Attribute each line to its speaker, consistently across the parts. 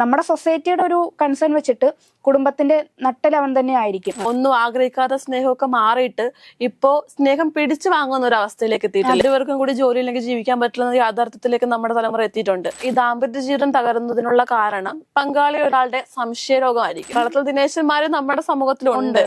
Speaker 1: നമ്മുടെ സൊസൈറ്റിയുടെ ഒരു കൺസേൺ വെച്ചിട്ട് കുടുംബത്തിന്റെ നട്ടലവൻ തന്നെ ആയിരിക്കും.
Speaker 2: ഒന്നും ആഗ്രഹിക്കാത്ത സ്നേഹമൊക്കെ മാറിയിട്ട് ഇപ്പോ സ്നേഹം പിടിച്ചു വാങ്ങുന്ന ഒരു അവസ്ഥയിലേക്ക് എത്തിയിട്ടുണ്ട്. എല്ലാവർക്കും കൂടി ജോലിയില്ലെങ്കിൽ ജീവിക്കാൻ പറ്റില്ല യാഥാർത്ഥ്യത്തിലേക്ക് നമ്മുടെ തലമുറ എത്തിയിട്ടുണ്ട്. ഈ ദാമ്പത്യ ജീവിതം തകരുന്നതിനുള്ള കാരണം പങ്കാളി ഒരാളുടെ സംശയരോഗമായിരിക്കും. കളത്തിൽ ദിനേശന്മാര് നമ്മുടെ സമൂഹത്തിലുണ്ട്.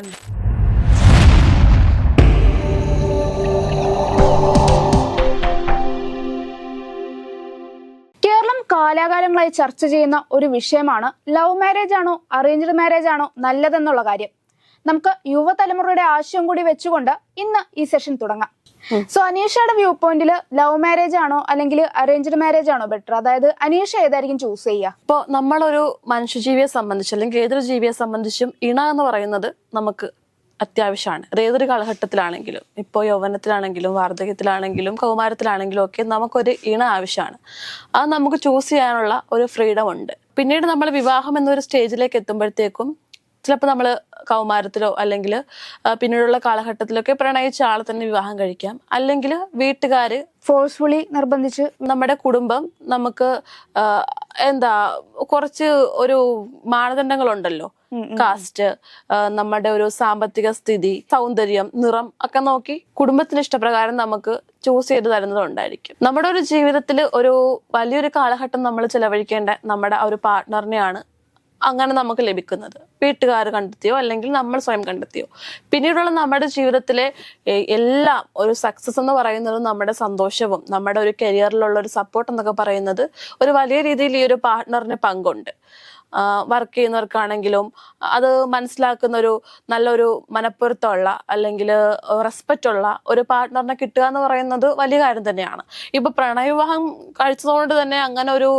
Speaker 1: കാലാകാലങ്ങളായി ചർച്ച ചെയ്യുന്ന ഒരു വിഷയമാണ് ലവ് മാരേജ് ആണോ അറേഞ്ച്ഡ് മാരേജ് ആണോ നല്ലതെന്നുള്ള കാര്യം. നമുക്ക് യുവതലമുറയുടെ ആശയം കൂടി വെച്ചുകൊണ്ട് ഇന്ന് ഈ സെഷൻ തുടങ്ങാം. സോ അനീഷയുടെ വ്യൂ പോയിന്റിൽ ലവ് മാരേജ് ആണോ അല്ലെങ്കിൽ അറേഞ്ച്ഡ് മാരേജ് ആണോ ബെറ്റർ അതായത് അനീഷ ഏതായിരിക്കും ചൂസ് ചെയ്യുക?
Speaker 2: ഇപ്പോ നമ്മളൊരു മനുഷ്യജീവിയെ സംബന്ധിച്ച് അല്ലെങ്കിൽ ഏതൊരു ജീവിയെ സംബന്ധിച്ചും ഇണ എന്ന് പറയുന്നത് നമുക്ക് അത്യാവശ്യമാണ്. അത് ഏതൊരു കാലഘട്ടത്തിലാണെങ്കിലും ഇപ്പോൾ യൗവനത്തിലാണെങ്കിലും വാർദ്ധക്യത്തിലാണെങ്കിലും കൗമാരത്തിലാണെങ്കിലും ഒക്കെ നമുക്കൊരു ഇണ ആവശ്യമാണ്. അത് നമുക്ക് ചൂസ് ചെയ്യാനുള്ള ഒരു ഫ്രീഡം ഉണ്ട്. പിന്നീട് നമ്മൾ വിവാഹം എന്നൊരു സ്റ്റേജിലേക്ക് എത്തുമ്പോഴത്തേക്കും ചിലപ്പോൾ നമ്മൾ കൗമാരത്തിലോ അല്ലെങ്കിൽ പിന്നീടുള്ള കാലഘട്ടത്തിലൊക്കെ പ്രണയിച്ച ആളെ തന്നെ വിവാഹം കഴിക്കാം. അല്ലെങ്കിൽ വീട്ടുകാർ
Speaker 1: ഫോഴ്സ്ഫുള്ളി നിർബന്ധിച്ച്
Speaker 2: നമ്മുടെ കുടുംബം നമുക്ക് എന്താ കുറച്ച് ഒരു മാനദണ്ഡങ്ങളുണ്ടല്ലോ. കാസ്റ്റ് നമ്മുടെ ഒരു സാമ്പത്തിക സ്ഥിതി സൗന്ദര്യം നിറം ഒക്കെ നോക്കി കുടുംബത്തിന് ഇഷ്ടപ്രകാരം നമുക്ക് ചൂസ് ചെയ്ത് തരുന്നതുണ്ടായിരിക്കും നമ്മുടെ ഒരു ജീവിതത്തിൽ ഒരു വലിയൊരു കാലഘട്ടം നമ്മൾ ചെലവഴിക്കേണ്ട നമ്മുടെ ആ ഒരു പാർട്ട്ണറിനെയാണ് അങ്ങനെ നമുക്ക് ലഭിക്കുന്നത്. വീട്ടുകാർ കണ്ടെത്തിയോ? അല്ലെങ്കിൽ നമ്മൾ സ്വയം കണ്ടെത്തിയോ? പിന്നീടുള്ള നമ്മുടെ ജീവിതത്തിലെ എല്ലാം ഒരു സക്സസ് എന്ന് പറയുന്നത് നമ്മുടെ സന്തോഷവും നമ്മുടെ ഒരു കരിയറിലുള്ള ഒരു സപ്പോർട്ട് എന്നൊക്കെ പറയുന്നത് ഒരു വലിയ രീതിയിൽ ഈ ഒരു പാർട്ട്ണറിന് പങ്കുണ്ട്. വർക്ക് ചെയ്യുന്നവർക്കാണെങ്കിലും അത് മനസ്സിലാക്കുന്ന ഒരു നല്ലൊരു മനപ്പൊരുത്തമുള്ള അല്ലെങ്കിൽ റെസ്പെക്റ്റ് ഉള്ള ഒരു പാർട്ട്ണറിനെ കിട്ടുക എന്ന് പറയുന്നത് വലിയ കാര്യം തന്നെയാണ്. ഇപ്പൊ പ്രണയവിവാഹം കഴിച്ചതുകൊണ്ട് തന്നെ അങ്ങനെ ഒരു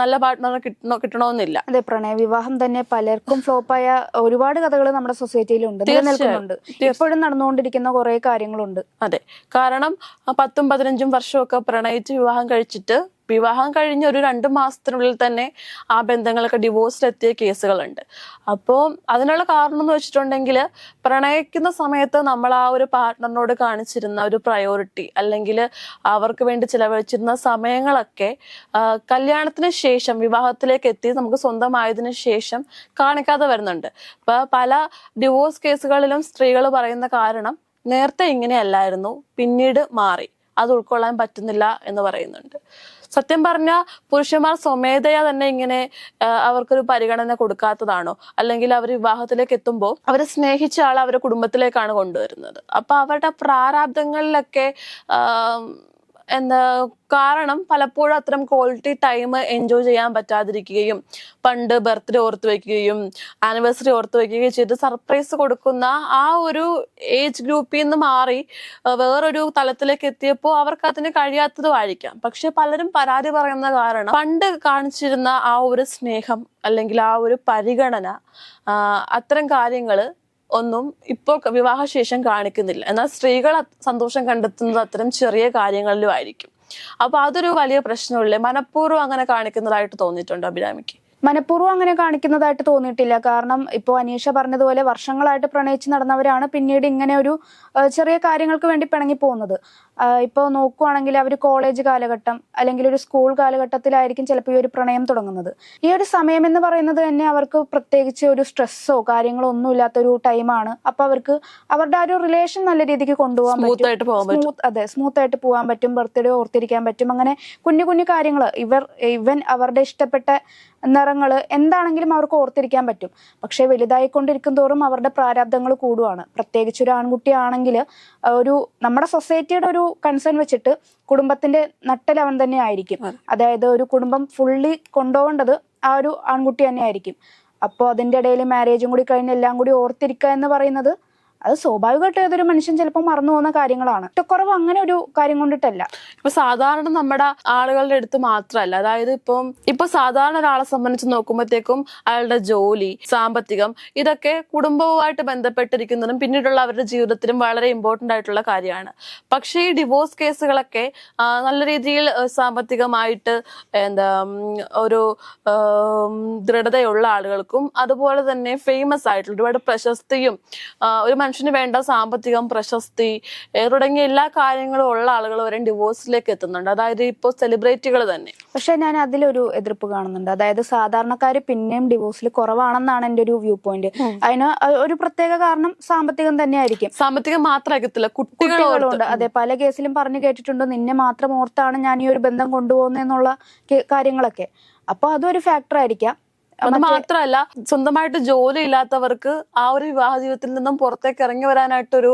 Speaker 2: നല്ല പാർട്ട്ണറെ കിട്ടണോ കിട്ടണമെന്നില്ല
Speaker 1: അതെ പ്രണയവിവാഹം തന്നെ പലർക്കും ഫ്ലോപ്പായ ഒരുപാട് കഥകൾ നമ്മുടെ സൊസൈറ്റിയിലുണ്ട് നിലനിൽക്കുന്നുണ്ട്. ഇപ്പോഴും നടന്നുകൊണ്ടിരിക്കുന്ന കുറെ കാര്യങ്ങളുണ്ട്.
Speaker 2: അതെ കാരണം പത്തും പതിനഞ്ചും വർഷമൊക്കെ പ്രണയിച്ച് വിവാഹം കഴിച്ചിട്ട് വിവാഹം കഴിഞ്ഞ ഒരു രണ്ട് മാസത്തിനുള്ളിൽ തന്നെ ആ ബന്ധങ്ങളൊക്കെ ഡിവോഴ്സിലെത്തിയ കേസുകളുണ്ട്. അപ്പോൾ അതിനുള്ള കാരണം എന്ന് വെച്ചിട്ടുണ്ടെങ്കിൽ പ്രണയിക്കുന്ന സമയത്ത് നമ്മൾ ആ ഒരു പാർട്ട്ണറിനോട് കാണിച്ചിരുന്ന ഒരു പ്രയോറിറ്റി അല്ലെങ്കിൽ അവർക്ക് വേണ്ടി ചിലവഴിച്ചിരുന്ന സമയങ്ങളൊക്കെ കല്യാണത്തിന് ശേഷം വിവാഹത്തിലേക്ക് എത്തി നമുക്ക് സ്വന്തമായതിനു ശേഷം കാണിക്കാതെ വരുന്നുണ്ട്. ഇപ്പം പല ഡിവോഴ്സ് കേസുകളിലും സ്ത്രീകൾ പറയുന്ന കാരണം നേരത്തെ ഇങ്ങനെയല്ലായിരുന്നു പിന്നീട് മാറി. അത് ഉൾക്കൊള്ളാൻ പറ്റുന്നില്ല എന്ന് പറയുന്നുണ്ട്. സത്യം പറഞ്ഞ പുരുഷന്മാർ സ്വമേധയാ തന്നെ ഇങ്ങനെ അവർക്കൊരു പരിഗണന കൊടുക്കാത്തതാണോ? അല്ലെങ്കിൽ അവർ വിവാഹത്തിലേക്ക് എത്തുമ്പോൾ അവരെ സ്നേഹിച്ച ആൾ അവരുടെ കുടുംബത്തിലേക്കാണ് കൊണ്ടുവരുന്നത്. അപ്പൊ അവരുടെ പ്രാരാബ്ദങ്ങളിലൊക്കെ എന്താ കാരണം പലപ്പോഴും അത്തരം ക്വാളിറ്റി ടൈം എൻജോയ് ചെയ്യാൻ പറ്റാതിരിക്കുകയും പണ്ട് ബർത്ത്ഡേ ഓർത്ത് വെക്കുകയും ആനിവേഴ്സറി ഓർത്ത് വെക്കുകയും ചെയ്ത് സർപ്രൈസ് കൊടുക്കുന്ന ആ ഒരു ഏജ് ഗ്രൂപ്പിൽ നിന്ന് മാറി വേറൊരു തലത്തിലേക്ക് എത്തിയപ്പോൾ അവർക്ക് അതിന് കഴിയാത്തതുമായിരിക്കാം പക്ഷെ പലരും പരാതി പറയുന്ന കാരണം പണ്ട് കാണിച്ചിരുന്ന ആ ഒരു സ്നേഹം അല്ലെങ്കിൽ ആ ഒരു പരിഗണന അത്തരം കാര്യങ്ങൾ ഒന്നും ഇപ്പോൾ വിവാഹശേഷം കാണിക്കുന്നില്ല. എന്നാൽ സ്ത്രീകൾ സന്തോഷം കണ്ടെത്തുന്നത് അത്തരം ചെറിയ കാര്യങ്ങളിലും ആയിരിക്കും. അപ്പൊ അതൊരു വലിയ പ്രശ്നമില്ലേ? മനഃപൂർവം അങ്ങനെ കാണിക്കുന്നതായിട്ട് തോന്നിയിട്ടുണ്ട് അഭിരാമിക്ക്?
Speaker 1: മനഃപൂർവം അങ്ങനെ കാണിക്കുന്നതായിട്ട് തോന്നിയിട്ടില്ല. കാരണം ഇപ്പോൾ അനീഷ പറഞ്ഞതുപോലെ വർഷങ്ങളായിട്ട് പ്രണയിച്ച് നടന്നവരാണ് പിന്നീട് ഇങ്ങനെ ഒരു ചെറിയ കാര്യങ്ങൾക്ക് വേണ്ടി പിണങ്ങി പോകുന്നത്. ഇപ്പോൾ നോക്കുവാണെങ്കിൽ അവർ കോളേജ് കാലഘട്ടം അല്ലെങ്കിൽ ഒരു സ്കൂൾ കാലഘട്ടത്തിലായിരിക്കും ചിലപ്പോൾ ഈ ഒരു പ്രണയം തുടങ്ങുന്നത്. ഈ ഒരു സമയം എന്ന് പറയുന്നത് തന്നെ അവർക്ക് പ്രത്യേകിച്ച് ഒരു സ്ട്രെസ്സോ കാര്യങ്ങളോ ഒന്നും ഇല്ലാത്ത ഒരു ടൈമാണ് അപ്പൊ അവർക്ക് അവരുടെ ആ ഒരു റിലേഷൻ നല്ല രീതിക്ക് കൊണ്ടുപോകാൻ പറ്റും. അതെ സ്മൂത്ത് ആയിട്ട് പോകാൻ പറ്റും. ബർത്ത്ഡേ ഓർത്തിരിക്കാൻ പറ്റും. അങ്ങനെ കുഞ്ഞു കുഞ്ഞു കാര്യങ്ങൾ ഇവർ ഇവൻ അവരുടെ ഇഷ്ടപ്പെട്ട നിറങ്ങൾ എന്താണെങ്കിലും അവർക്ക് ഓർത്തിരിക്കാൻ പറ്റും. പക്ഷെ വലുതായിക്കൊണ്ടിരിക്കും തോറും അവരുടെ പ്രാരാബ്ദങ്ങൾ കൂടുവാണ്. പ്രത്യേകിച്ച് ഒരു ആൺകുട്ടിയാണെങ്കിൽ ഒരു നമ്മുടെ സൊസൈറ്റിയുടെ ഒരു കൺസേൺ വെച്ചിട്ട് കുടുംബത്തിന്റെ നട്ടലവൻ അവൻ തന്നെ ആയിരിക്കും. അതായത് ഒരു കുടുംബം ഫുള്ളി കൊണ്ടുപോകേണ്ടത് ആ ഒരു ആൺകുട്ടി തന്നെ ആയിരിക്കും. അപ്പോൾ അതിന്റെ ഇടയിൽ മാരേജും കൂടി കഴിഞ്ഞ് എല്ലാം കൂടി ഓർത്തിരിക്കുക എന്ന് പറയുന്നത് അത് സ്വാഭാവികമായിട്ടും ഏതൊരു മനുഷ്യൻ ചിലപ്പോൾ മറന്നു പോകുന്ന കാര്യങ്ങളാണ്. കുറവ് അങ്ങനെ ഒരു കാര്യം കൊണ്ടിട്ടല്ല.
Speaker 2: ഇപ്പൊ സാധാരണ നമ്മുടെ ആളുകളുടെ അടുത്ത് മാത്രമല്ല അതായത് ഇപ്പം ഇപ്പൊ സാധാരണ ഒരാളെ സംബന്ധിച്ച് നോക്കുമ്പോഴത്തേക്കും അയാളുടെ ജോലി സാമ്പത്തികം ഇതൊക്കെ കുടുംബവുമായിട്ട് ബന്ധപ്പെട്ടിരിക്കുന്നതും പിന്നീടുള്ള അവരുടെ ജീവിതത്തിലും വളരെ ഇമ്പോർട്ടന്റ് ആയിട്ടുള്ള കാര്യമാണ്. പക്ഷേ ഈ ഡിവോഴ്സ് കേസുകളൊക്കെ നല്ല രീതിയിൽ സാമ്പത്തികമായിട്ട് എന്താ ഒരു ദൃഢതയുള്ള ആളുകൾക്കും അതുപോലെ തന്നെ ഫേമസ് ആയിട്ടുള്ള ഒരുപാട് പ്രശസ്തിയും ഒരു മനുഷ്യ മനുഷ്യന് വേണ്ട സാമ്പത്തികം പ്രശസ്തി തുടങ്ങിയ എല്ലാ കാര്യങ്ങളും ഉള്ള ആളുകൾ വരെ ഡിവോഴ്സിലേക്ക് എത്തുന്നുണ്ട്. അതായത് ഇപ്പോൾ സെലിബ്രിറ്റികൾ തന്നെ.
Speaker 1: പക്ഷെ ഞാൻ അതിലൊരു എതിർപ്പ് കാണുന്നുണ്ട്. അതായത് സാധാരണക്കാർ പിന്നെയും ഡിവോഴ്സിൽ കുറവാണെന്നാണ് എന്റെ ഒരു വ്യൂ പോയിന്റ്. അതിന് ഒരു പ്രത്യേക കാരണം സാമ്പത്തികം തന്നെയായിരിക്കും
Speaker 2: സാമ്പത്തികം മാത്രമായിരിക്കത്തില്ല
Speaker 1: കുട്ടികളുണ്ട്. അതെ പല കേസിലും പറഞ്ഞു കേട്ടിട്ടുണ്ട് നിന്നെ മാത്രം ഓർത്താണ് ഞാൻ ഈ ഒരു ബന്ധം കൊണ്ടുപോകുന്നതെന്നുള്ള കാര്യങ്ങളൊക്കെ. അപ്പൊ അതൊരു ഫാക്ടർ ആയിരിക്കാം
Speaker 2: അത് മാത്രമല്ല സ്വന്തമായിട്ട് ജോലി ഇല്ലാത്തവർക്ക് ആ ഒരു വിവാഹ ജീവിതത്തിൽ നിന്നും പുറത്തേക്ക് ഇറങ്ങി വരാനായിട്ടൊരു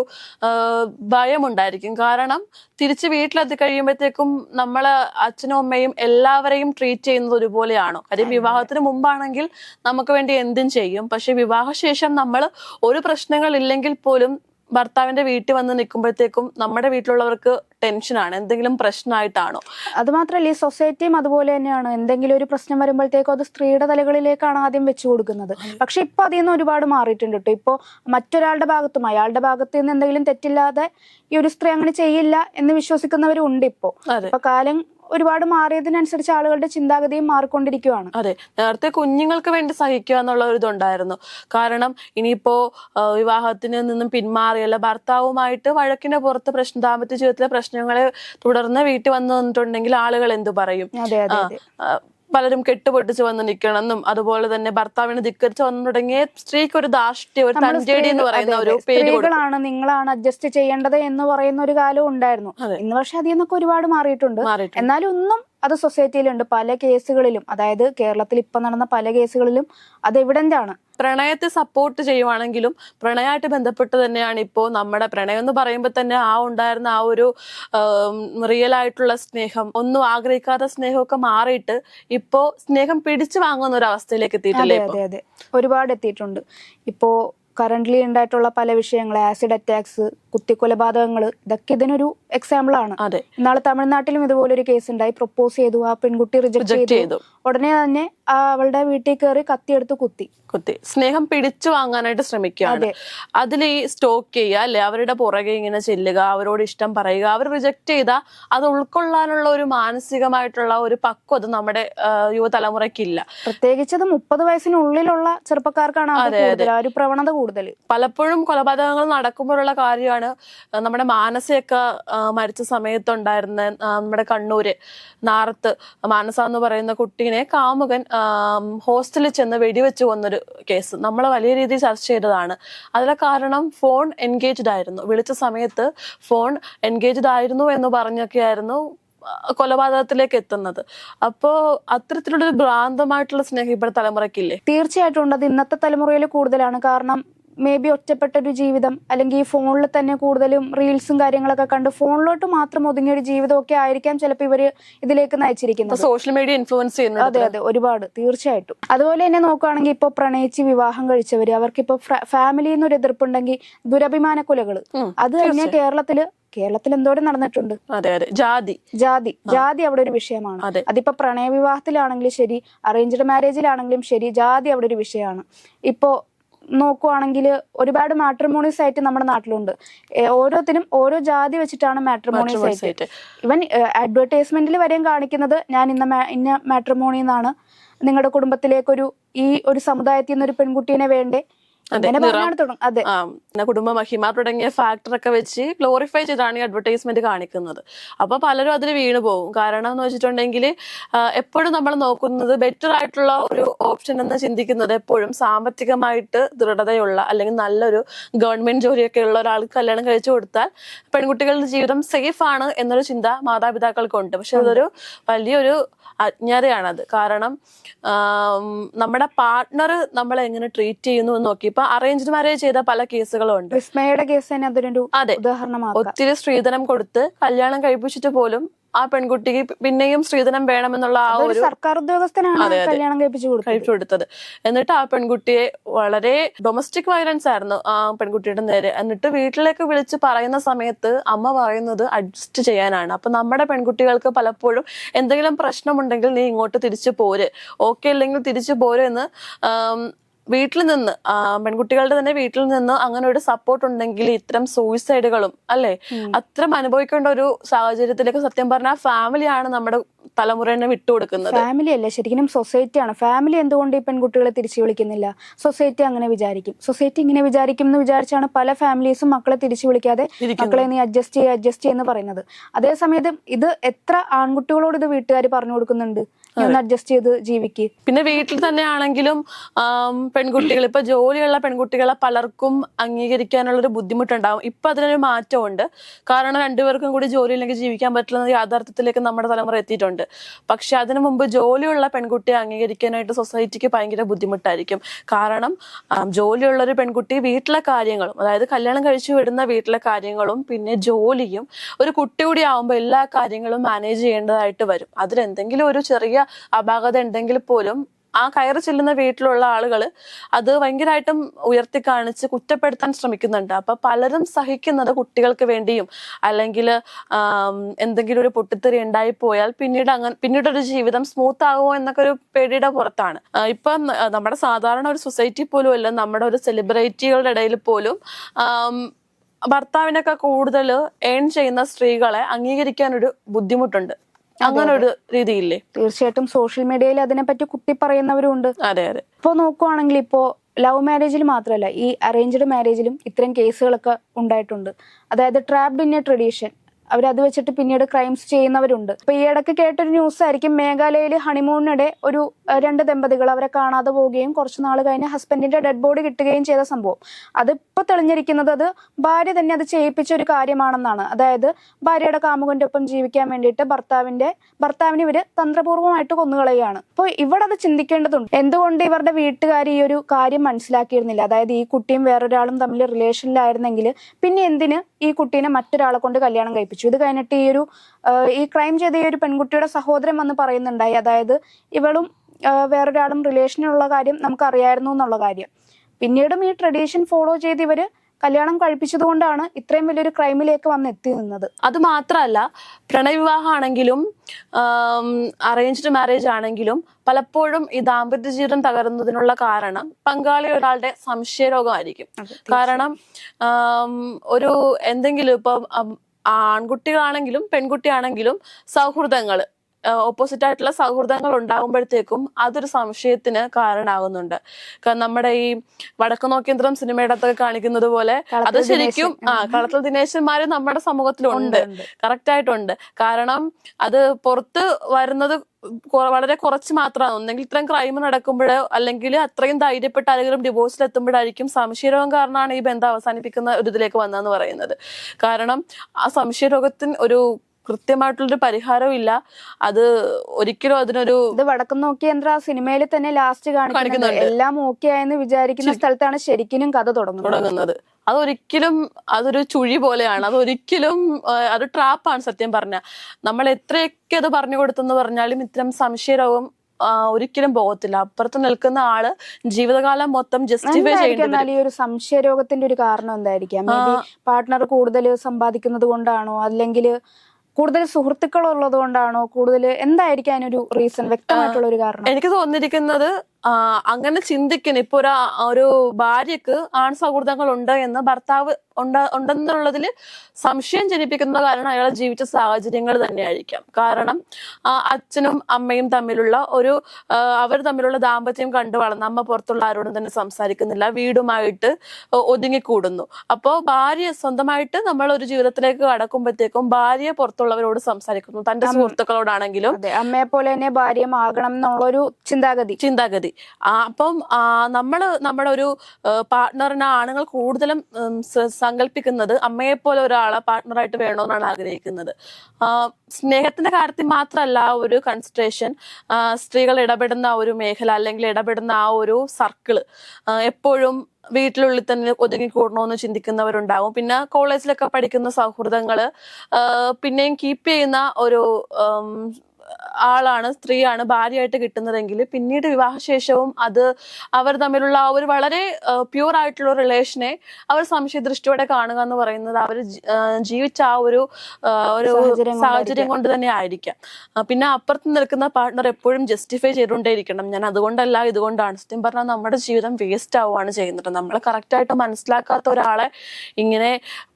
Speaker 2: ഭയമുണ്ടായിരിക്കും. കാരണം തിരിച്ച് വീട്ടിലെത്തി കഴിയുമ്പോഴത്തേക്കും നമ്മളെ അച്ഛനും അമ്മയും എല്ലാവരെയും ട്രീറ്റ് ചെയ്യുന്നത് ഒരുപോലെയാണോ. കാര്യം വിവാഹത്തിന് മുമ്പാണെങ്കിൽ നമുക്ക് വേണ്ടി എന്തും ചെയ്യും. പക്ഷെ വിവാഹശേഷം നമ്മൾ ഒരു പ്രശ്നങ്ങൾ ഇല്ലെങ്കിൽ പോലും ഭർത്താവിന്റെ വീട്ടിൽ വന്ന് നിൽക്കുമ്പോഴത്തേക്കും നമ്മുടെ വീട്ടിലുള്ളവർക്ക് ടെൻഷനാണ് എന്തെങ്കിലും പ്രശ്നമായിട്ടാണോ?
Speaker 1: അത് മാത്രമല്ല ഈ സൊസൈറ്റിയും അതുപോലെ തന്നെയാണ്. എന്തെങ്കിലും ഒരു പ്രശ്നം വരുമ്പോഴത്തേക്കും അത് സ്ത്രീയുടെ തലകളിലേക്കാണ് ആദ്യം വെച്ചു കൊടുക്കുന്നത്. പക്ഷെ ഇപ്പൊ അതിൽ നിന്ന് ഒരുപാട് മാറിയിട്ടുണ്ട് കേട്ടോ. ഇപ്പോ മറ്റൊരാളുടെ ഭാഗത്തും അയാളുടെ ഭാഗത്ത് നിന്ന് എന്തെങ്കിലും തെറ്റില്ലാതെ ഈ ഒരു സ്ത്രീ അങ്ങനെ ചെയ്യില്ല എന്ന് വിശ്വസിക്കുന്നവരുണ്ട് ഇപ്പോ.
Speaker 2: അതെ.
Speaker 1: ഇപ്പൊ കാലം ഒരുപാട് മാറിയതിനനുസരിച്ച് ആളുകളുടെ ചിന്താഗതിയും മാറിക്കൊണ്ടിരിക്കുകയാണ്
Speaker 2: അതെ. നേരത്തെ കുഞ്ഞുങ്ങൾക്ക് വേണ്ടി സഹിക്കുക എന്നുള്ള ഒരു ഇതുണ്ടായിരുന്നു. കാരണം ഇനിയിപ്പോ വിവാഹത്തിന് നിന്നും പിന്മാറിയല്ല. ഭർത്താവുമായിട്ട് വഴക്കിന്റെ പുറത്ത് പ്രശ്നം ദാമ്പത്യ ജീവിതത്തിലെ പ്രശ്നങ്ങളെ തുടർന്ന് വീട്ടിൽ വന്നു നിന്നിട്ടുണ്ടെങ്കിൽ ആളുകൾ എന്തു പറയും? പലരും കെട്ടുപൊട്ടിച്ച് വന്ന് നിൽക്കണമെന്നും അതുപോലെ തന്നെ ഭർത്താവിനെ ധിക്കരിച്ച് വന്നു തുടങ്ങിയ സ്ത്രീക്ക് ഒരു ദാഷ്ട്യം ഒരു തഞ്ചേടി എന്ന് പറയുന്ന ഒരു
Speaker 1: സ്ത്രീകളാണ് നിങ്ങളാണ് അഡ്ജസ്റ്റ് ചെയ്യേണ്ടത് എന്ന് പറയുന്ന ഒരു കാലം ഉണ്ടായിരുന്നു. ഇന്ന് പക്ഷെ അതിൽ നിന്നൊക്കെ ഒരുപാട് മാറിയിട്ടുണ്ട്.
Speaker 2: മാറിയിട്ടുണ്ട്.
Speaker 1: എന്നാലും ഒന്നും അത് സൊസൈറ്റിയിലുണ്ട്. പല കേസുകളിലും അതായത് കേരളത്തിൽ ഇപ്പൊ നടന്ന പല കേസുകളിലും അത് എവിഡന്റ് ആണ്
Speaker 2: പ്രണയത്തെ സപ്പോർട്ട് ചെയ്യുവാണെങ്കിലും പ്രണയമായിട്ട് ബന്ധപ്പെട്ട് തന്നെയാണ് ഇപ്പോൾ നമ്മുടെ പ്രണയം എന്ന് പറയുമ്പോൾ തന്നെ ആ ഉണ്ടായിരുന്ന ആ ഒരു റിയൽ ആയിട്ടുള്ള സ്നേഹം. ഒന്നും ആഗ്രഹിക്കാത്ത സ്നേഹമൊക്കെ മാറിയിട്ട് ഇപ്പോ സ്നേഹം പിടിച്ചു വാങ്ങുന്ന ഒരു അവസ്ഥയിലേക്ക് എത്തിയിട്ടില്ലേ
Speaker 1: അതെ അതെ ഒരുപാട് എത്തിയിട്ടുണ്ട്. ഇപ്പോ കറന്റ്ലി ഉണ്ടായിട്ടുള്ള പല വിഷയങ്ങൾ ആസിഡ് അറ്റാക്സ് കുത്തിക്കൊലപാതകങ്ങൾ ഇതൊക്കെ ഇതിനൊരു എക്സാമ്പിൾ ആണ്.
Speaker 2: അതെ.
Speaker 1: ഇന്നാൾ തമിഴ്നാട്ടിലും ഇതുപോലെ ഒരു കേസ് ഉണ്ടായി. പ്രപ്പോസ് ചെയ്തു. ആ പെൺകുട്ടി റിജക്ട് ചെയ്തു.
Speaker 2: ചെയ്തു.
Speaker 1: ഉടനെ തന്നെ അവളുടെ വീട്ടിൽ കയറി കത്തിയെടുത്ത് കുത്തി.
Speaker 2: കുത്തി. സ്നേഹം പിടിച്ചു വാങ്ങാനായിട്ട് ശ്രമിക്കുകയാണ്.
Speaker 1: അതെ.
Speaker 2: അതിൽ ഈ സ്റ്റോക്ക് ചെയ്യുക അല്ലെ? അവരുടെ പുറകെ ഇങ്ങനെ ചെല്ലുക അവരോട് ഇഷ്ടം പറയുക അവർ റിജക്ട് ചെയ്താൽ അത് ഉൾക്കൊള്ളാനുള്ള ഒരു മാനസികമായിട്ടുള്ള ഒരു പക്വത നമ്മുടെ യുവതലമുറയ്ക്കില്ല.
Speaker 1: പ്രത്യേകിച്ച് അത് മുപ്പത് വയസ്സിനുള്ളിലുള്ള ചെറുപ്പക്കാർക്കാണ് കൂടുതൽ ആ ഒരു പ്രവണത കൂടുതൽ.
Speaker 2: പലപ്പോഴും കൊലപാതകങ്ങൾ നടക്കുമ്പോഴുള്ള കാര്യമാണ് നമ്മുടെ മാനസയൊക്കെ ആ, മരിച്ച സമയത്തുണ്ടായിരുന്ന നമ്മുടെ കണ്ണൂര് നാറത്ത് മാനസ എന്ന് പറയുന്ന കുട്ടീനെ കാമുകൻ ഹോസ്റ്റലിൽ ചെന്ന് വെടിവെച്ച് കൊന്നൊരു കേസ്. നമ്മൾ വലിയ രീതിയിൽ ചർച്ച ചെയ്തതാണ്. അതിലെ കാരണം ഫോൺ എൻഗേജ്ഡ് ആയിരുന്നു. വിളിച്ച സമയത്ത് ഫോൺ എൻഗേജ്ഡ് ആയിരുന്നു എന്ന് പറഞ്ഞൊക്കെയായിരുന്നു കൊലപാതകത്തിലേക്ക് എത്തുന്നത്. അപ്പോ അത്തരത്തിലുള്ളൊരു ഭ്രാന്തമായിട്ടുള്ള സ്നേഹം ഇപ്പോഴത്തെ തലമുറയ്ക്കില്ലേ?
Speaker 1: തീർച്ചയായിട്ടും ഉണ്ട്. അത് ഇന്നത്തെ തലമുറയിൽ കൂടുതലാണ്. കാരണം മേ ബി ഒറ്റപ്പെട്ട ഒരു ജീവിതം അല്ലെങ്കിൽ ഈ ഫോണിൽ തന്നെ കൂടുതലും റീൽസും കാര്യങ്ങളൊക്കെ കണ്ട് ഫോണിലോട്ട് മാത്രം ഒതുങ്ങിയ ഒരു ജീവിതമൊക്കെ ആയിരിക്കാം ചിലപ്പോൾ ഇവർ ഇതിലേക്ക് നയിച്ചിരിക്കുന്നത്.
Speaker 2: സോഷ്യൽ മീഡിയ ഇൻഫ്ലുവൻസ് ചെയ്യുന്നത്
Speaker 1: അതെ അതെ ഒരുപാട് തീർച്ചയായിട്ടും. അതുപോലെ തന്നെ നോക്കുകയാണെങ്കിൽ ഇപ്പൊ പ്രണയിച്ച് വിവാഹം കഴിച്ചവര് അവർക്കിപ്പോ ഫാമിലി ഫാമിലിയിൽ നിന്ന് ഒരു എതിർപ്പുണ്ടെങ്കിൽ ദുരഭിമാന
Speaker 2: കൊലകൾ
Speaker 1: അത് തന്നെ കേരളത്തിൽ കേരളത്തിൽ എന്തോരം നടന്നിട്ടുണ്ട്?
Speaker 2: അതെ അതെ ജാതി.
Speaker 1: ജാതി ജാതി അവിടെ ഒരു വിഷയമാണ്. അതിപ്പോ പ്രണയ വിവാഹത്തിലാണെങ്കിലും ശരി അറേഞ്ച്ഡ് മാരേജിലാണെങ്കിലും ശരി ജാതി അവിടെ ഒരു വിഷയമാണ്. ഇപ്പോ നോക്കുവാണെങ്കിൽ ഒരുപാട് മാട്രിമോണി സൈറ്റ് നമ്മുടെ നാട്ടിലുണ്ട്. ഓരോത്തിനും ഓരോ ജാതി വെച്ചിട്ടാണ് മാട്രിമോണി സൈറ്റ്. ഇവൻ അഡ്വർടൈസ്മെന്റിൽ വരെയും കാണിക്കുന്നത് ഞാൻ ഇന്ന ഇന്ന മാട്രിമോണി നിങ്ങളുടെ കുടുംബത്തിലേക്കൊരു ഈ ഒരു സമുദായത്തിൽ നിന്ന് ഒരു പെൺകുട്ടീനെ വേണ്ടേ?
Speaker 2: അതെ, കുടുംബ മഹിമ തുടങ്ങിയ ഫാക്ടർ ഒക്കെ വെച്ച് ഗ്ലോറിഫൈ ചെയ്താണ് ഈ അഡ്വർടൈസ്മെന്റ് കാണിക്കുന്നത്. അപ്പൊ പലരും അതിൽ വീണു പോകും. കാരണം എന്ന് വെച്ചിട്ടുണ്ടെങ്കിൽ എപ്പോഴും നമ്മൾ നോക്കുന്നത് ബെറ്റർ ആയിട്ടുള്ള ഒരു ഓപ്ഷൻ എന്ന് ചിന്തിക്കുന്നത് എപ്പോഴും സാമ്പത്തികമായിട്ട് ദൃഢതയുള്ള അല്ലെങ്കിൽ നല്ലൊരു ഗവൺമെന്റ് ജോലിയൊക്കെ ഉള്ള ഒരാൾക്ക് കല്യാണം കഴിച്ചു കൊടുത്താൽ പെൺകുട്ടികളുടെ ജീവിതം സേഫ് ആണ് എന്നൊരു ചിന്ത മാതാപിതാക്കൾക്കുണ്ട്. പക്ഷെ അതൊരു വലിയൊരു അജ്ഞതയാണത്. കാരണം നമ്മുടെ പാർട്ട്ണർ നമ്മളെ എങ്ങനെ ട്രീറ്റ് ചെയ്യുന്നു എന്ന് നോക്കി ഇപ്പൊ അറേഞ്ച്ഡ് മാരേജ് ചെയ്ത പല കേസുകളും ഉണ്ട്.
Speaker 1: വിസ്മയുടെ കേസ് തന്നെ അതിനൊരു
Speaker 2: അതെ.
Speaker 1: ഉദാഹരണമാണ്
Speaker 2: ഒത്തിരി സ്ത്രീധനം കൊടുത്ത് കല്യാണം കഴിപ്പിച്ചിട്ട് പോലും ആ പെൺകുട്ടിക്ക് പിന്നെയും സ്ത്രീധനം വേണമെന്നുള്ള ആ
Speaker 1: ഒരു സർക്കാർ ഉദ്യോഗസ്ഥനാണ്. കല്യാണം കഴിപ്പിച്ചു കൊടുത്തത്.
Speaker 2: എന്നിട്ട് ആ പെൺകുട്ടിയെ വളരെ ഡൊമസ്റ്റിക് വയലൻസ് ആയിരുന്നു ആ പെൺകുട്ടിയുടെ നേരെ. എന്നിട്ട് വീട്ടിലേക്ക് വിളിച്ച് പറയുന്ന സമയത്ത് അമ്മ പറയുന്നത് അഡ്ജസ്റ്റ് ചെയ്യാനാണ്. അപ്പൊ നമ്മുടെ പെൺകുട്ടികൾക്ക് പലപ്പോഴും എന്തെങ്കിലും പ്രശ്നമുണ്ടെങ്കിൽ നീ ഇങ്ങോട്ട് തിരിച്ചു പോര്. ഓക്കെ അല്ലെങ്കിൽ തിരിച്ചു പോര് എന്ന് വീട്ടിൽ നിന്ന് പെൺകുട്ടികളുടെ തന്നെ വീട്ടിൽ നിന്ന് അങ്ങനെ ഒരു സപ്പോർട്ട് ഉണ്ടെങ്കിൽ ഇത്തരം സൂയിസൈഡുകളും അല്ലെ? അത്തരം അനുഭവിക്കേണ്ട ഒരു സാഹചര്യത്തിലേക്ക് സത്യം പറഞ്ഞാൽ ഫാമിലിയാണ് നമ്മുടെ തലമുറയെ വിട്ടുകൊടുക്കുന്നത്.
Speaker 1: ഫാമിലി അല്ല? ശരിക്കും സൊസൈറ്റിയാണ് ഫാമിലി എന്തുകൊണ്ട് ഈ പെൺകുട്ടികളെ തിരിച്ചു വിളിക്കുന്നില്ല? സൊസൈറ്റി അങ്ങനെ വിചാരിക്കും. സൊസൈറ്റി ഇങ്ങനെ വിചാരിക്കും എന്ന് വിചാരിച്ചാണ് പല ഫാമിലീസും മക്കളെ തിരിച്ചു വിളിക്കാതെ മക്കളെ നീ അഡ്ജസ്റ്റ് ചെയ്യുക അഡ്ജസ്റ്റ് ചെയ്യുന്ന പറയുന്നത്. അതേസമയത്ത് ഇത് എത്ര ആൺകുട്ടികളോട് ഇത് വീട്ടുകാർ പറഞ്ഞു കൊടുക്കുന്നുണ്ട്? ഒന്ന് അഡ്ജസ്റ്റ് ചെയ്ത് ജീവിക്ക്.
Speaker 2: പിന്നെ വീട്ടിൽ തന്നെ ആണെങ്കിലും പെൺകുട്ടികൾ ഇപ്പൊ ജോലിയുള്ള പെൺകുട്ടികളെ പലർക്കും അംഗീകരിക്കാനുള്ള ഒരു ബുദ്ധിമുട്ടുണ്ടാവും. ഇപ്പൊ അതിനൊരു മാറ്റമുണ്ട്. കാരണം രണ്ടുപേർക്കും കൂടി ജോലി ഇല്ലെങ്കിൽ ജീവിക്കാൻ പറ്റില്ല എന്ന യാഥാർത്ഥ്യത്തിലേക്ക് നമ്മുടെ തലമുറ എത്തിയിട്ടുണ്ട്. പക്ഷെ അതിനു മുമ്പ് ജോലിയുള്ള പെൺകുട്ടിയെ അംഗീകരിക്കാനായിട്ട് സൊസൈറ്റിക്ക് ഭയങ്കര ബുദ്ധിമുട്ടായിരിക്കും. കാരണം ജോലിയുള്ള ഒരു പെൺകുട്ടി വീട്ടിലെ കാര്യങ്ങളും അതായത് കല്യാണം കഴിച്ചു വിടുന്ന വീട്ടിലെ കാര്യങ്ങളും പിന്നെ ജോലിയും ഒരു കുട്ടി കൂടി ആവുമ്പോൾ എല്ലാ കാര്യങ്ങളും മാനേജ് ചെയ്യേണ്ടതായിട്ട് വരും. അതിലെന്തെങ്കിലും ഒരു ചെറിയ അപാകത ഉണ്ടെങ്കിൽ പോലും ആ കയറി ചെല്ലുന്ന വീട്ടിലുള്ള ആളുകൾ അത് ഭയങ്കരമായിട്ടും ഉയർത്തി കാണിച്ച് കുറ്റപ്പെടുത്താൻ ശ്രമിക്കുന്നുണ്ട്. അപ്പൊ പലരും സഹിക്കുന്നത് കുട്ടികൾക്ക് വേണ്ടിയും അല്ലെങ്കിൽ എന്തെങ്കിലും ഒരു പൊട്ടിത്തെറി ഉണ്ടായി പോയാൽ പിന്നീട് അങ്ങനെ പിന്നീട് ഒരു ജീവിതം സ്മൂത്ത് ആകുമോ എന്നൊക്കെ ഒരു പേടിയുടെ പുറത്താണ്. ഇപ്പം നമ്മുടെ സാധാരണ ഒരു സൊസൈറ്റി പോലും അല്ല നമ്മുടെ ഒരു സെലിബ്രിറ്റികളുടെ ഇടയിൽ പോലും ഭർത്താവിനൊക്കെ കൂടുതൽ ഏൺ ചെയ്യുന്ന സ്ത്രീകളെ അംഗീകരിക്കാൻ ഒരു ബുദ്ധിമുട്ടുണ്ട്. അങ്ങനെ ഒരു രീതിയില്ലേ?
Speaker 1: തീർച്ചയായിട്ടും സോഷ്യൽ മീഡിയയിൽ അതിനെപ്പറ്റി കുട്ടി പറയുന്നവരുണ്ട്.
Speaker 2: അതെ അതെ.
Speaker 1: ഇപ്പൊ നോക്കുവാണെങ്കിൽ ഇപ്പോ ലവ് മാരേജിൽ മാത്രമല്ല ഈ അറേഞ്ച്ഡ് മാരേജിലും ഇത്തരം കേസുകളൊക്കെ ഉണ്ടായിട്ടുണ്ട്. അതായത് ട്രാപ്ഡ് ഇൻ എ ട്രഡീഷൻ. അവരത് വെച്ചിട്ട് പിന്നീട് ക്രൈംസ് ചെയ്യുന്നവരുണ്ട്. ഇപ്പൊ ഈ ഇടയ്ക്ക് കേട്ടൊരു ന്യൂസ് ആയിരിക്കും മേഘാലയയിൽ ഹണിമൂണിനിടെ ഒരു രണ്ട് ദമ്പതികൾ അവരെ കാണാതെ പോവുകയും കുറച്ച് നാൾ കഴിഞ്ഞ് ഹസ്ബൻഡിന്റെ ഡെഡ് ബോഡി കിട്ടുകയും ചെയ്ത സംഭവം. അതിപ്പോ തെളിഞ്ഞിരിക്കുന്നത് അത് ഭാര്യ തന്നെ അത് ചെയ്യിപ്പിച്ച ഒരു കാര്യമാണെന്നാണ്. അതായത് ഭാര്യയുടെ കാമുകന്റെ ഒപ്പം ജീവിക്കാൻ വേണ്ടിയിട്ട് ഭർത്താവിന്റെ ഭർത്താവിന് ഇവർ തന്ത്രപൂർവമായിട്ട് കൊന്നുകളയുകയാണ്. അപ്പോൾ ഇവിടെ അത് ചിന്തിക്കേണ്ടതുണ്ട്. എന്തുകൊണ്ട് ഇവരുടെ വീട്ടുകാർ ഈ ഒരു കാര്യം മനസ്സിലാക്കിയിരുന്നില്ല? അതായത് ഈ കുട്ടിയും വേറൊരാളും തമ്മിൽ റിലേഷനിലായിരുന്നെങ്കിൽ പിന്നെ എന്തിന് ഈ കുട്ടീനെ മറ്റൊരാളെ കൊണ്ട് കല്യാണം കഴിപ്പിച്ചു? ഇത് കഴിഞ്ഞിട്ട് ഈ ഒരു ഈ ക്രൈം ചെയ്ത ഈ ഒരു പെൺകുട്ടിയുടെ സഹോദരൻ വന്ന് പറയുന്നുണ്ടായി. അതായത് ഇവളും വേറൊരാളും റിലേഷനുള്ള കാര്യം നമുക്ക് അറിയായിരുന്നു എന്നുള്ള കാര്യം. പിന്നീടും ഈ ട്രഡീഷൻ ഫോളോ ചെയ്ത് ഇവർ കല്യാണം കഴിപ്പിച്ചതുകൊണ്ടാണ് ഇത്രയും വലിയൊരു ക്രൈമിലേക്ക് വന്ന് എത്തി നിന്നത്.
Speaker 2: അത് മാത്രമല്ല പ്രണയവിവാഹമാണെങ്കിലും അറേഞ്ച്ഡ് മാരേജ് ആണെങ്കിലും പലപ്പോഴും ഈ ദാമ്പത്യ ജീവിതം തകരുന്നതിനുള്ള കാരണം പങ്കാളി ഒരാളുടെ സംശയരോഗമായിരിക്കും. കാരണം ഒരു എന്തെങ്കിലും ഇപ്പം ആൺകുട്ടികളാണെങ്കിലും പെൺകുട്ടിയാണെങ്കിലും സൗഹൃദങ്ങൾ ഓപ്പോസിറ്റ് ആയിട്ടുള്ള സൗഹൃദങ്ങൾ ഉണ്ടാകുമ്പോഴത്തേക്കും അതൊരു സംശയത്തിന് കാരണമാകുന്നുണ്ട് കാരണം നമ്മുടെ ഈ വടക്കു നോക്കിയന്ത്രം സിനിമയുടെ അകത്തൊക്കെ കാണിക്കുന്നത് പോലെ അത് ശരിക്കും. ആ കളത്തിൽ ദിനേശന്മാര് നമ്മുടെ സമൂഹത്തിലുണ്ട്. കറക്റ്റ് ആയിട്ടുണ്ട്. കാരണം അത് പുറത്ത് വരുന്നത് വളരെ കുറച്ച് മാത്രമാണ്. ഒന്നെങ്കിൽ ഇത്രയും ക്രൈം നടക്കുമ്പോൾ അല്ലെങ്കിൽ അത്രയും ധൈര്യപ്പെട്ട് ആരെങ്കിലും ഡിവോഴ്സിൽ എത്തുമ്പോഴായിരിക്കും സംശയരോഗം കാരണമാണ് ഈ ബന്ധം അവസാനിപ്പിക്കുന്ന ഒരു ഇതിലേക്ക് വന്നതെന്ന് പറയുന്നത്. കാരണം ആ സംശയരോഗത്തിന് ഒരു കൃത്യമായിട്ടുള്ളൊരു പരിഹാരവും ഇല്ല അത് ഒരിക്കലും അതിനൊരു
Speaker 1: ഇത് വടക്കം നോക്കി യന്ത്ര സിനിമയിൽ തന്നെ ലാസ്റ്റ് കാണിക്കുന്നുണ്ട്. എല്ലാം ഓക്കെ ആയെന്ന് വിചാരിക്കുന്ന സ്ഥലത്താണ് ശരിക്കും കഥ തുടങ്ങുന്നത്.
Speaker 2: തുടങ്ങുന്നത്. അതൊരിക്കലും അതൊരു ചുഴി പോലെയാണ്. അതൊരിക്കലും അത് ട്രാപ്പാണ് സത്യം പറഞ്ഞ. നമ്മൾ എത്രയൊക്കെ അത് പറഞ്ഞു കൊടുത്തെന്ന് പറഞ്ഞാലും ഇത്തരം സംശയരോഗം ഒരിക്കലും പോകത്തില്ല. അപ്പുറത്ത് നിൽക്കുന്ന ആൾ ജീവിതകാലം മൊത്തം ജസ്റ്റിഫൈ ചെയ്യുന്നത്
Speaker 1: ഈ ഒരു സംശയ രോഗത്തിന്റെ ഒരു കാരണം എന്തായിരിക്കാം? പാർട്ട്ണർ കൂടുതൽ സമ്പാദിക്കുന്നത് കൊണ്ടാണോ? അല്ലെങ്കിൽ കൂടുതൽ സുഹൃത്തുക്കൾ ഉള്ളത് കൊണ്ടാണോ കൂടുതൽ എന്തായിരിക്കും അതിനൊരു റീസൺ വ്യക്തമായിട്ടുള്ള ഒരു കാരണം?
Speaker 2: എനിക്ക് തോന്നിയിരിക്കുന്നത് അങ്ങനെ ചിന്തിക്കണം. ഇപ്പൊ ഒരു ഒരു ഭാര്യക്ക് ആൺ സൗഹൃദങ്ങൾ ഉണ്ട് എന്ന് ഭർത്താവ് ഉണ്ട് ഉണ്ടെന്നുള്ളതിൽ സംശയം ജനിപ്പിക്കുന്ന കാരണം അയാൾ ജീവിച്ച സാഹചര്യങ്ങൾ തന്നെയായിരിക്കാം. കാരണം അച്ഛനും അമ്മയും തമ്മിലുള്ള ഒരു അവർ തമ്മിലുള്ള ദാമ്പത്യം കണ്ടു വളർന്ന അമ്മ പുറത്തുള്ള ആരോടും തന്നെ സംസാരിക്കുന്നില്ല. വീടുമായിട്ട് ഒതുങ്ങിക്കൂടുന്നു. അപ്പോൾ ഭാര്യ സ്വന്തമായിട്ട് നമ്മൾ ഒരു ജീവിതത്തിലേക്ക് കടക്കുമ്പോഴത്തേക്കും ഭാര്യ പുറത്തുള്ളവരോട് സംസാരിക്കുന്നു. തന്റെ സുഹൃത്തുക്കളോടാണെങ്കിലും
Speaker 1: അമ്മയെ പോലെ തന്നെ ഭാര്യമാകണം എന്നുള്ളൊരു ചിന്താഗതി.
Speaker 2: ചിന്താഗതി. ആ, അപ്പം നമ്മൾ നമ്മുടെ ഒരു പാർട്ട്ണറിനെ ആണുങ്ങൾ കൂടുതലും സങ്കല്പിക്കുന്നത് അമ്മയെ പോലെ ഒരാളെ പാർട്ട്ണറായിട്ട് വേണമെന്നാണ് ആഗ്രഹിക്കുന്നത്. സ്നേഹത്തിന്റെ കാര്യത്തിൽ മാത്രമല്ല ഒരു കൺസിഡറേഷൻ സ്ത്രീകൾ ഇടപെടുന്ന ഒരു മേഖല അല്ലെങ്കിൽ ഇടപെടുന്ന ആ ഒരു സർക്കിൾ എപ്പോഴും വീട്ടിലുള്ളിൽ തന്നെ ഒതുങ്ങി ഒതുങ്ങിക്കൂടണമെന്ന് ചിന്തിക്കുന്നവരുണ്ടാവും. പിന്നെ കോളേജിലൊക്കെ പഠിക്കുന്ന സൗഹൃദങ്ങൾ പിന്നെയും കീപ്പ് ചെയ്യുന്ന ഒരു ആളാണ് സ്ത്രീയാണ് ഭാര്യയായിട്ട് കിട്ടുന്നതെങ്കിൽ പിന്നീട് വിവാഹശേഷവും അത് അവർ തമ്മിലുള്ള ആ ഒരു വളരെ പ്യൂർ ആയിട്ടുള്ള റിലേഷനെ അവർ സംശയദൃഷ്ടിയോടെ കാണുക എന്ന് പറയുന്നത് അവർ ജീവിച്ച ആ ഒരു ഒരു
Speaker 1: സാഹചര്യം
Speaker 2: കൊണ്ട് തന്നെ ആയിരിക്കാം പിന്നെ അപ്പുറത്ത് നിൽക്കുന്ന പാർട്ണർ എപ്പോഴും ജസ്റ്റിഫൈ ചെയ്തുകൊണ്ടേയിരിക്കണം. ഞാൻ അതുകൊണ്ടല്ല ഇതുകൊണ്ടാണ്. സത്യം പറഞ്ഞാൽ നമ്മുടെ ജീവിതം വേസ്റ്റ് ആവുകയാണ് ചെയ്യുന്നത്. നമ്മൾ കറക്റ്റായിട്ട് മനസ്സിലാക്കാത്ത ഒരാളെ ഇങ്ങനെ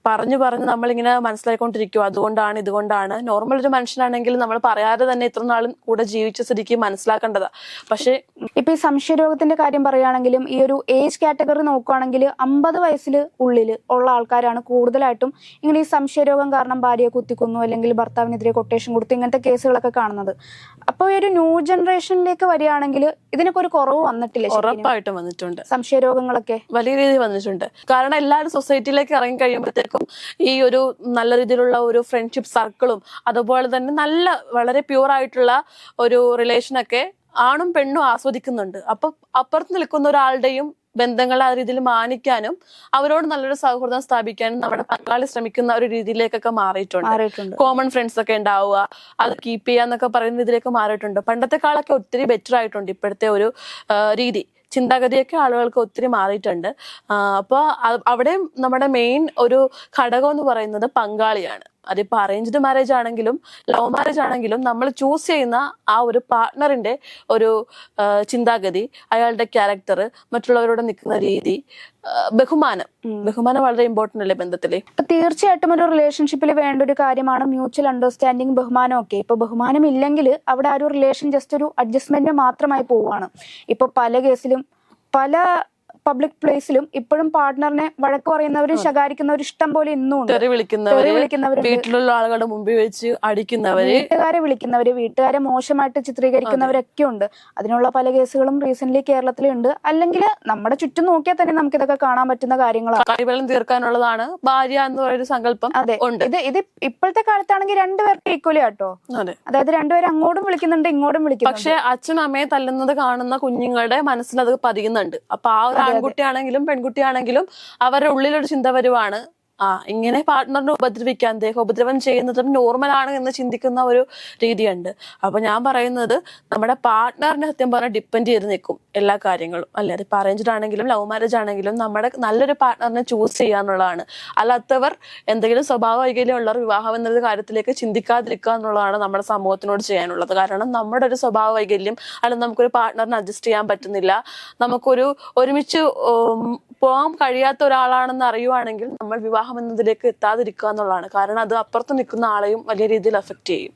Speaker 2: പറഞ്ഞു പറഞ്ഞ് നമ്മളിങ്ങനെ മനസ്സിലാക്കിക്കൊണ്ടിരിക്കും അതുകൊണ്ടാണ് ഇതുകൊണ്ടാണ്. നോർമൽ ഒരു മനുഷ്യനാണെങ്കിൽ നമ്മൾ പറയാതെ തന്നെ ഇത്ര നാളും കൂടെ ജീവിച്ച സ്ഥിതിക്ക് മനസ്സിലാക്കേണ്ടതാ. പക്ഷേ
Speaker 1: ഇപ്പൊ ഈ സംശയരോഗത്തിന്റെ കാര്യം പറയുകയാണെങ്കിലും ഈ ഒരു ഏജ് കാറ്റഗറി നോക്കുകയാണെങ്കിൽ അമ്പത് വയസ്സിൽ ഉള്ളിൽ ഉള്ള ആൾക്കാരാണ് കൂടുതലായിട്ടും ഇങ്ങനെ ഈ സംശയരോഗം കാരണം ഭാര്യയെ കുത്തിക്കൊന്നു അല്ലെങ്കിൽ ഭർത്താവിനെതിരെ കൊട്ടേഷൻ കൊടുത്തു ഇങ്ങനത്തെ കേസുകളൊക്കെ കാണുന്നത്. അപ്പോൾ ഈ ഒരു ന്യൂ ജനറേഷനിലേക്ക് വരികയാണെങ്കിൽ ഇതിനൊക്കെ ഒരു കുറവ് വന്നിട്ടില്ല?
Speaker 2: ഉറപ്പായിട്ടും വന്നിട്ടുണ്ട്.
Speaker 1: സംശയരോഗങ്ങളൊക്കെ?
Speaker 2: വലിയ രീതിയിൽ വന്നിട്ടുണ്ട്. കാരണം എല്ലാവരും സൊസൈറ്റിയിലേക്ക് ഇറങ്ങി കഴിയുമ്പോഴത്തേക്കും ഈ ഒരു നല്ല രീതിയിലുള്ള ഒരു ഫ്രണ്ട്ഷിപ്പ് സർക്കിളും അതുപോലെ തന്നെ നല്ല വളരെ പ്യൂർ ആയിട്ടുള്ള ഒരു റിലേഷനൊക്കെ ആണും പെണ്ണും ആസ്വദിക്കുന്നുണ്ട്. അപ്പൊ അപ്പുറത്ത് നിൽക്കുന്ന ഒരാളുടെയും ബന്ധങ്ങൾ ആ രീതിയിൽ മാനിക്കാനും അവരോട് നല്ലൊരു സൗഹൃദം സ്ഥാപിക്കാനും നമ്മുടെ പങ്കാളി ശ്രമിക്കുന്ന ഒരു രീതിയിലേക്കൊക്കെ മാറിയിട്ടുണ്ട്. കോമൺ ഫ്രണ്ട്സ് ഒക്കെ ഉണ്ടാവുക അത് കീപ്പ് ചെയ്യാന്നൊക്കെ പറയുന്ന ഇതിലേക്ക് മാറിയിട്ടുണ്ട്. പണ്ടത്തെ കാലൊക്കെ ഒത്തിരി ബെറ്റർ ആയിട്ടുണ്ട് ഇപ്പോഴത്തെ ഒരു രീതി. ചിന്താഗതിയൊക്കെ ആളുകൾക്ക് ഒത്തിരി മാറിയിട്ടുണ്ട്. അപ്പോൾ അവിടെ നമ്മുടെ മെയിൻ ഒരു ഘടകം എന്ന് പറയുന്നത് പങ്കാളിയാണ്. അതിപ്പോൾ അറേഞ്ച്ഡ് മാരേജ് ആണെങ്കിലും ലവ് മാരേജ് ആണെങ്കിലും നമ്മൾ ചൂസ് ചെയ്യുന്ന ആ ഒരു പാർട്ണറിന്റെ ഒരു ചിന്താഗതി അയാളുടെ ക്യാരക്ടർ മറ്റുള്ളവരോട് നിൽക്കുന്ന രീതി ബഹുമാനം. ബഹുമാനം വളരെ ഇമ്പോർട്ടന്റ് അല്ലേ
Speaker 1: ബന്ധത്തിൽ തീർച്ചയായിട്ടും ഒരു റിലേഷൻഷിപ്പിൽ വേണ്ട ഒരു കാര്യമാണ് മ്യൂച്വൽ അണ്ടർസ്റ്റാൻഡിങ് ബഹുമാനം ഒക്കെ. ഇപ്പൊ ബഹുമാനം ഇല്ലെങ്കിൽ അവിടെ ആ ഒരു റിലേഷൻ ജസ്റ്റ് ഒരു അഡ്ജസ്റ്റ്മെന്റ് മാത്രമായി പോവുകയാണ്. ഇപ്പൊ പല കേസിലും പല പബ്ലിക് പ്ലേസിലും ഇപ്പോഴും പാർട്ട്ണറിനെ വഴക്ക് പറയുന്നവരും ശകാരിക്കുന്നവരും ഇഷ്ടം പോലെ ഇന്നും ഉണ്ട്
Speaker 2: തെറി വിളിക്കുന്നവര് വീട്ടിലുള്ള ആളുകളുടെ മുമ്പിൽ വെച്ച് അടിക്കുന്നവര്.
Speaker 1: വീട്ടുകാരെ വിളിക്കുന്നവര് വീട്ടുകാരെ മോശമായിട്ട് ചിത്രീകരിക്കുന്നവരൊക്കെ ഉണ്ട് അതിനുള്ള പല കേസുകളും റീസെന്റ് കേരളത്തിലുണ്ട്. അല്ലെങ്കിൽ നമ്മുടെ ചുറ്റും നോക്കിയാൽ തന്നെ നമുക്ക് ഇതൊക്കെ കാണാൻ പറ്റുന്ന കാര്യങ്ങളാണ്
Speaker 2: തീർക്കാനുള്ളതാണ് ഭാര്യ എന്ന് പറയുന്ന സങ്കല്പം
Speaker 1: അതെ. ഇത് ഇത് ഇപ്പോഴത്തെ കാലത്താണെങ്കിൽ രണ്ടുപേർക്ക് ഈക്വലി ആട്ടോ.
Speaker 2: അതെ.
Speaker 1: അതായത് രണ്ടുപേരും അങ്ങോട്ടും വിളിക്കുന്നുണ്ട് ഇങ്ങോട്ടും വിളിക്കുന്നുണ്ട്.
Speaker 2: പക്ഷെ അച്ഛനും അമ്മയെ തല്ലുന്നത് കാണുന്ന കുഞ്ഞുങ്ങളുടെ മനസ്സിൽ അത് പതിയുന്നുണ്ട്. അപ്പൊ ആ ഒരു ആൺകുട്ടിയാണെങ്കിലും പെൺകുട്ടിയാണെങ്കിലും അവരുടെ ഉള്ളിലൊരു ചിന്ത വരുവാണ്. ആ ഇങ്ങനെ പാർട്ട്ണറിനെ ഉപദ്രവിക്കാൻ ദേഹം ഉപദ്രവം ചെയ്യുന്നതും നോർമലാണ് എന്ന് ചിന്തിക്കുന്ന ഒരു രീതിയുണ്ട്. അപ്പൊ ഞാൻ പറയുന്നത് നമ്മുടെ പാർട്ട്ണറിനെ സത്യം പറഞ്ഞാൽ ഡിപ്പെൻഡ് ചെയ്ത് നിൽക്കും എല്ലാ കാര്യങ്ങളും. അല്ലെ? അത് അറേഞ്ച്ഡ് ആണെങ്കിലും ലവ് മാരേജ് ആണെങ്കിലും നമ്മുടെ നല്ലൊരു പാർട്ട്ണറിനെ ചൂസ് ചെയ്യാന്നുള്ളതാണ് അല്ലാത്തവർ എന്തെങ്കിലും സ്വഭാവ വൈകല്യമുള്ളവർ വിവാഹം എന്നൊരു കാര്യത്തിലേക്ക് ചിന്തിക്കാതിരിക്കുക എന്നുള്ളതാണ് നമ്മുടെ സമൂഹത്തിനോട് ചെയ്യാനുള്ളത്. കാരണം നമ്മുടെ ഒരു സ്വഭാവ വൈകല്യം അല്ലെങ്കിൽ നമുക്കൊരു പാർട്ട്ണറിനെ അഡ്ജസ്റ്റ് ചെയ്യാൻ പറ്റുന്നില്ല. നമുക്കൊരു ഒരുമിച്ച് പോകാൻ കഴിയാത്ത ഒരാളാണെന്ന് അറിയുവാണെങ്കിൽ നമ്മൾ വിവാഹം എന്നതിലേക്ക് എത്താതിരിക്കുക എന്നുള്ളതാണ്. കാരണം അത് അപ്പുറത്ത് നിൽക്കുന്ന ആളെയും വലിയ രീതിയിൽ അഫക്റ്റ് ചെയ്യും.